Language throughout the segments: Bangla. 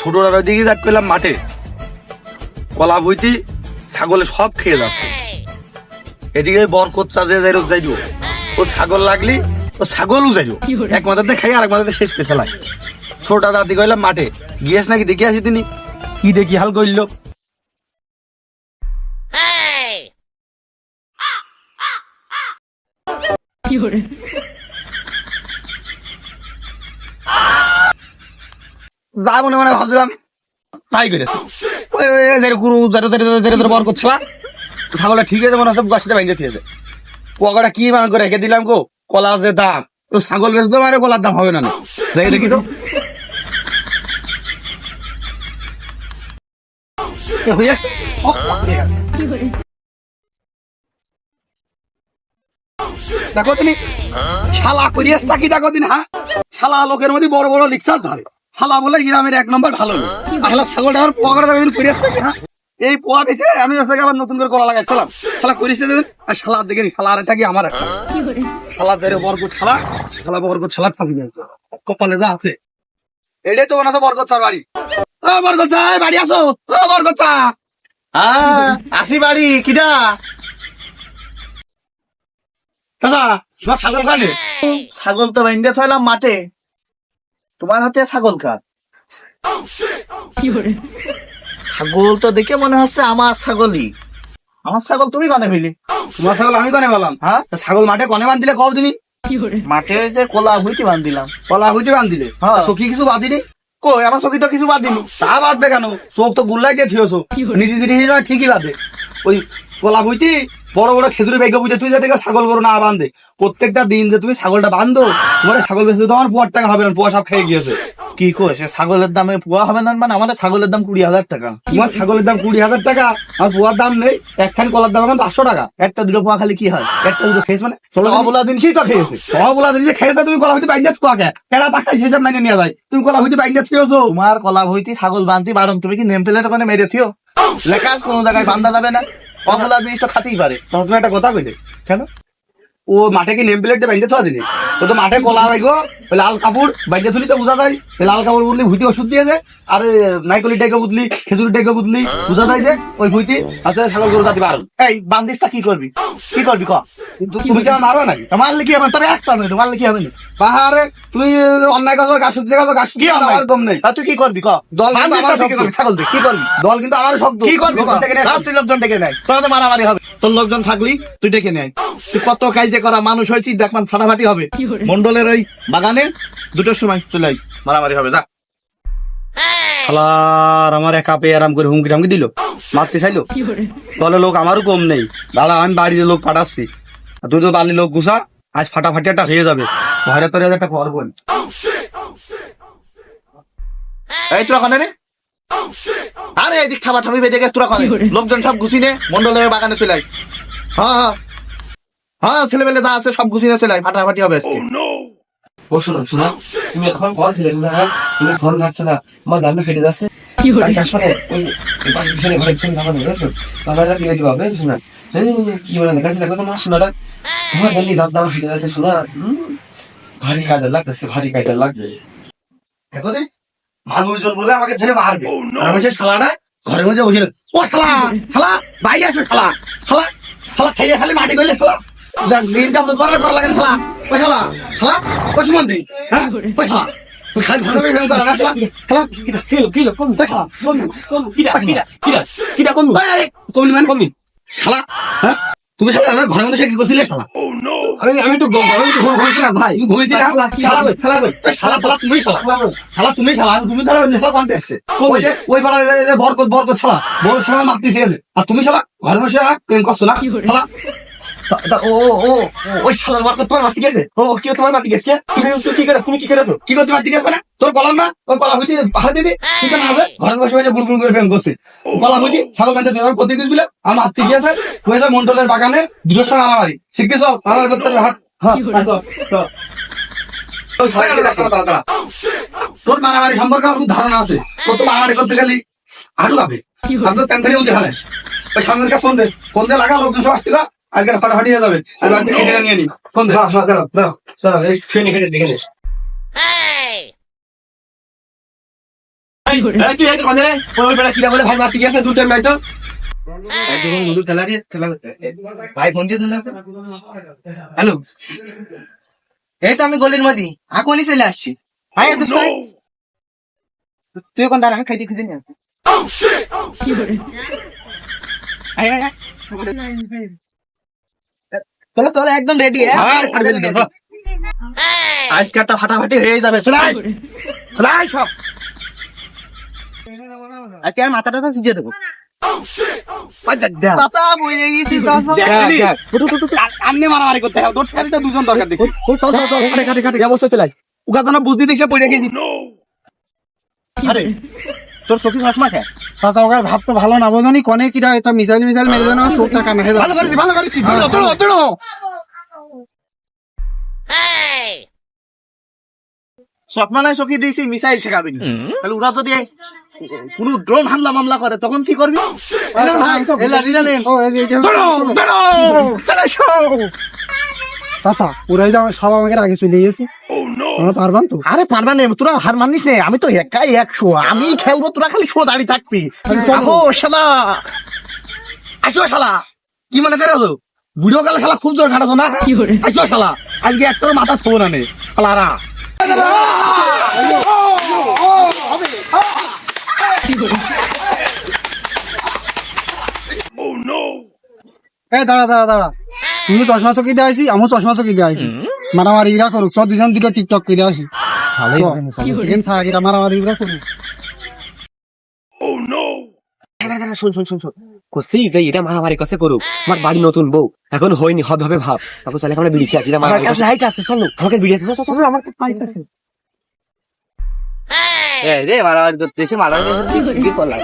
ছোটরা দিকে যাক করলাম মাঠে। কলা বইতি ছাগলে সব খেয়ে যাচ্ছে। এদিকে বরকত চাজে যাই রোজ যাইব। ও ছাগল লাগলি ও ছাগলও যাইব। এক মাথাতে খাই আর এক মাথাতে শেষ করে ফেলাই। ছোটা দাদি কইলাম মাঠে গিয়েস নাকি? দেখে আসি তিনি। কি দেখি হাল করল যা মনে মনে ভাবছিলাম, তাই করেছে গুরু বর করছিলা ছাগলটা ঠিক আছে মনে হচ্ছে গাছটা ভেঙে দিয়েছে। পোকাটা কি মান রেখে দিলাম গো? কলা যে দাম। তো ছাগল বেচতে মানে কলার দাম হবে না যাই দেখি তো। দেখো তিনি শালা করিয়াস চাকি দেখো তিনি হ্যাঁ? শালা লোকের মধ্যে বড় বড় লিক্সার ধরে শালা বলে গ্রামের এক নম্বর ভালো। শালা ছাগলটা আমার পোয়া করে করিয়াস চাকি হ্যাঁ? এই পোয়া আমি আবার নতুন করে লাগাচ্ছিলাম। আর শালা কি আমার একটা? বরকত ছাড়া, শালা বরকত থাকি কপালে যা আছে। এটাই তো মনে বরকত বাড়ি। ও বরকত চা বাড়ি আসো। ও বরকত আসি বাড়ি, কিডা? ছাগল কানে ছাগল তো বাইন্দে থইলাম মাঠে। তোমার হাতে ছাগল কার? ছাগল তো দেখে মনে হচ্ছে আমার ছাগলই। আমার ছাগল তুমি কানে ফেলি তোমার ছাগল আমি কনে বললাম হ্যাঁ? ছাগল মাঠে কনে বান্ধিলে কও তুমি? মাঠে ওই যে কোলা হইতে বান্ধিলাম। কলা হইতে বান্ধিলে? হ্যাঁ। সখী কিছু বাঁধিনি? কই আমার চকি তো কিছু দিল তা বাঁধবে কেন? চোখ তো গুল্লাই দিয়ে থিয়েছো। নিজে জিনিস নয় ঠিকই বাঁধে। ওই কলা বইতি বড় বড় খেজুরি ব্যাগ বুঝে তুই যাতে ছাগল গরু না বাঁধে। প্রত্যেকটা দিন যে তুমি ছাগলটা বাঁধো তোমার ছাগল বেঁচে তোমার পোয়ার টাকা হবে না পোয়া সব খেয়ে গিয়েছে। কি কই ছাগলের দামে পুয়া হবে না মানে আমাদের ছাগলের দাম কুড়ি হাজার টাকা। তোমার ছাগলের দাম কুড়ি হাজার টাকা আর পোয়ার দাম নেই একখান কলার দাম এখন পাঁচশো টাকা। একটা দুটো পুয়া খালি কি হয়? একটা দুটো খেয়েছ মানে চলো বলা দিন কি তো খেয়েছে। সব বলা যে খেয়েছে তুমি কলা হইতে বাইন্ডাস কোয়াকে কেনা টাকা হিসাব মাইনে নিয়ে যায়? তুমি কলা হইতে বাইন্ডাস খেয়েছো তোমার কলা ভইতি ছাগল বানতি বারণ তুমি কি নেম প্লেট ওখানে মেরে থিও লেখা কোনো জায়গায় বান্ধা যাবে না। অবলা জিনিসটা তো খাতেই পারে। তখন তুমি একটা কথা কইলে। কেন? ও মাঠে কি নেম প্লেট বাইন্দে তো আছে ও তো মাঠে কলা বাইগো লাল কাপড় বাইন্দে তুলি তো বোঝা যায়। লাল কাপড় বুঝলি ভুইতে ওষুধ দিয়েছে আর নাইকলি টাইকে বুঝলি খেজুরি টাইকে বুঝলি বোঝা যায় যে ওই ভুইতে আছে ছাগল গরু জাতি পারো এই বান্দিসটা কি করবি? কি করবি ক? তুমি কি মারো নাকি? মারলে কি হবে? তবে একটা নয় মারলে কি হবে না পাহাড়ে তুমি অন্যায় কাজ গাছ সত্যি কাজ গাছ কি আমার কম নেই। তুই কি করবি ক? দল কিন্তু আমার তুই কি করবি? শক্ত। ছাগল তুই কি করবি? দল কিন্তু আমার শক্ত। কি করবি তুই লোকজন ডেকে নেয়। তোর তো মারামারি হবে। তোর লোকজন থাকলি তুই ডেকে নেয় তুই কত কাজে করা মানুষ হয়েছিস দেখমান ফাটাফাটি হবে। মন্ডলের ওই বাগানে দুটোর সময় চলে আই মারামারি হবে যা। খালার আমার একা পেয়ে আরাম করে হুমকি টামকি দিল। মারতে চাইলো। তাহলে লোক আমারও কম নেই। দাদা আমি বাড়িতে লোক পাঠাচ্ছি। তুই তো বাড়ির লোক গুছা আজ ফাটাফাটি একটা হয়ে যাবে। ঘরে তোর একটা করব এই তোরা কনে রে? আরে এদিক খাবার ঠামি বেঁধে গেছে তোরা কনে? লোকজন সব গুছি নে মন্ডলের বাগানে চলে আই হ্যাঁ হ্যাঁ। হ্যাঁ ছেলেবেলে যা আছে সব গুছি নে চলে আই ফাটাফাটি হবে আজকে। ও শোনো শোনো তুমি এখন কল ছিলে শোনো হ্যাঁ? তুমি ফোন না আমার ফেটে যাচ্ছে। কাজ করে? ওই ওই পিছনে ঘরে বুঝেছ? বাবারা কিনে দিবা বুঝেছ না? এই কি বলে দেখাচ্ছে দেখো তোমার শোনাটা তোমার দাম ফেটে যাচ্ছে শোনা ভারী কায়দা লাগতেছে ভারী কায়দা লাগছে। দেখো রে মানুষজন বলে আমাকে ধরে মারবে। আর আমি সেই শালাটা ঘরের মধ্যে বসে ও শালা শালা বাইরে আসো শালা শালা শালা খেয়ে খালি মাটি করলে শালা দিন কাম করার করা লাগে না, শালা ও শালা শালা ও সুমন দি হ্যাঁ? ও শালা তুই খালি ভালো করে করা না শালা শালা কিটা ফিল কিলো কোন ও শালা কোন কোন কিটা কিটা কিটা কিটা কোন ওই, ওই, মানে? কমিন শালা হ্যাঁ? তুমি শালা ঘরের মধ্যে সে কি করছিলে শালা? আমি তো ঘুমিয়েছিলাম ভাই তুমি খেলা শালা তুমি খেলা শালা তুমি খেলা তুমি খেলা শালা কোনতে আসছে ওই পাড়ার বরকত বরকত শালা বড় শালা মারতে আর তুমি শালা ঘরে বসে প্রেম করছ না খেলা ও ও ওই শালার মার্কেট তোমার মাতি গেছে ও কি তোমার মাতি গেছে কে? তুমি কি করে তুমি কি করে কি করতে পারতি গেছে না তোর কলার না? ওই কলা হইতে ভাড়া দিদি কি কেন হবে? ঘরে বসে বসে গুড় গুড় করে প্রেম করছে। কলা হইতে ছাগল বান্ধে ছিল প্রতি কিছু বিলে আমার আত্মীয় গিয়েছে। হয়েছে মন্ডলের বাগানে দুটোর সময় মারামারি শিখেছ মারামারি করতে হাট হ্যাঁ। তোর মারামারি সম্পর্কে আমার খুব ধারণা আছে। তোর তো মারামারি করতে গেলি আরও যাবে আর তোর প্যান ফেলে ওই সামনের কাছে ফোন দে। ফোন দে লাগা লোকজন সব আসতে আজকে ফাটাফাটি হয়ে যাবে। আর বাড়িতে কেটে নিয়ে নি। ফোন হ্যাঁ হ্যাঁ দাঁড়াও দাঁড়াও দাঁড়াও এই ট্রেনে খেটে দেখে নিস তুই রে? ওই বেটা কিরা বলে ভাই মারতে গেছে দুধের নাই তো। একদম দুধ খেলা রে খেলা ভাই ফোন দিয়ে হ্যালো। এই তো আমি গলির মধ্যে। এখনই চলে আসছি? ভাই এত সময় তুই কোন দাঁড়া আমি খাইতে খেতে নিয়ে আসব। চলো চলো একদম রেডি হ্যাঁ, আজকালটা ফাটাফাটি হয়ে যাবে চলাই চলাই সব। আজকে আর মাথাটা তো সিজে দেবো। মারামারি করতে দুজন দরকার চলাই বুঝতে পড়ে গেছি। আরে তোর চোখে চশমা খেয়ে চাচা ওকার ভাব তো ভালো না বোঝনি কনে কিরা এটা মিসাইল মিসাইল মেরে দেন চোখটা কানে হয়ে ভালো করেছি ভালো করেছি দৌড়ো চশমা নাই চকি দিয়েছি মিসাইল শেখাবি তাহলে ওরা যদি কোনো ড্রোন হামলা মামলা করে তখন কি করবি। চাচা ওরাই যা সব আমাকে আগে চলে গেছে পারবান তো? আরে পারবা নে তোরা হার মানিস নে আমি তো একাই একশো আমি খেলব তোরা খালি শো দাঁড়িয়ে থাকবি। আহো শালা। আসো শালা। কি মনে করে ভিডিও কালে খেলা খুব জোর খাটাছো না? আসো শালা। আজকে একটার মাথা থবো না নে শালারা এই দাঁড়া দাঁড়া দাঁড়া। তুই চশমা চকি দিয়ে আইসি আমিও চশমা চকি দিয়ে আইসি মারামারি ইরা করুক সব দুজন দুটো টিকটক করে আসি। ভালোই থাক এরা মারামারি ইরা করুক। শোন শোন শোন শোন। কসি যে এটা মারামারি করুক। আমার বাড়ি নতুন বউ। এখন হয়নি হবে হবে ভাব। তখন চলে আমরা বিড়ি খেয়ে আমার কাছে লাইট আছে চলো। আমার বিড়ি আছে চল চল চল আমার লাইট আছে। রে মারামারি করতে এসে মারামারি করতে কি করলাম?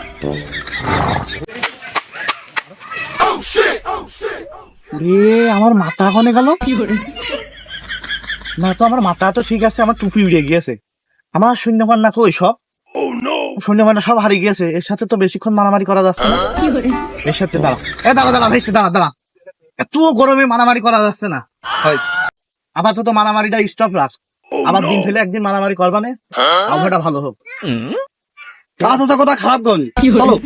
রে আমার মাথা কনে গেল? না তো আমার মাথা তো ঠিক আছে আমার টুপি উড়ে গিয়েছে। আমার সৈন্যবান না তো ওই সব সৈন্যবান সব হারিয়ে গিয়েছে। এর সাথে তো বেশিক্ষণ মারামারি করা যাচ্ছে না। এর সাথে দাঁড়া। এ দাঁড়া দাঁড়া ভেস্তে দাঁড়া দাঁড়া। এত গরমে মারামারি করা যাচ্ছে না। হয়। আপাতত মারামারিটা স্টপ রাখ। আবার দিন ফেলে একদিন মারামারি করবানে আবহাওয়াটা ভালো হোক। চাচা কথা খারাপ করি। চলো।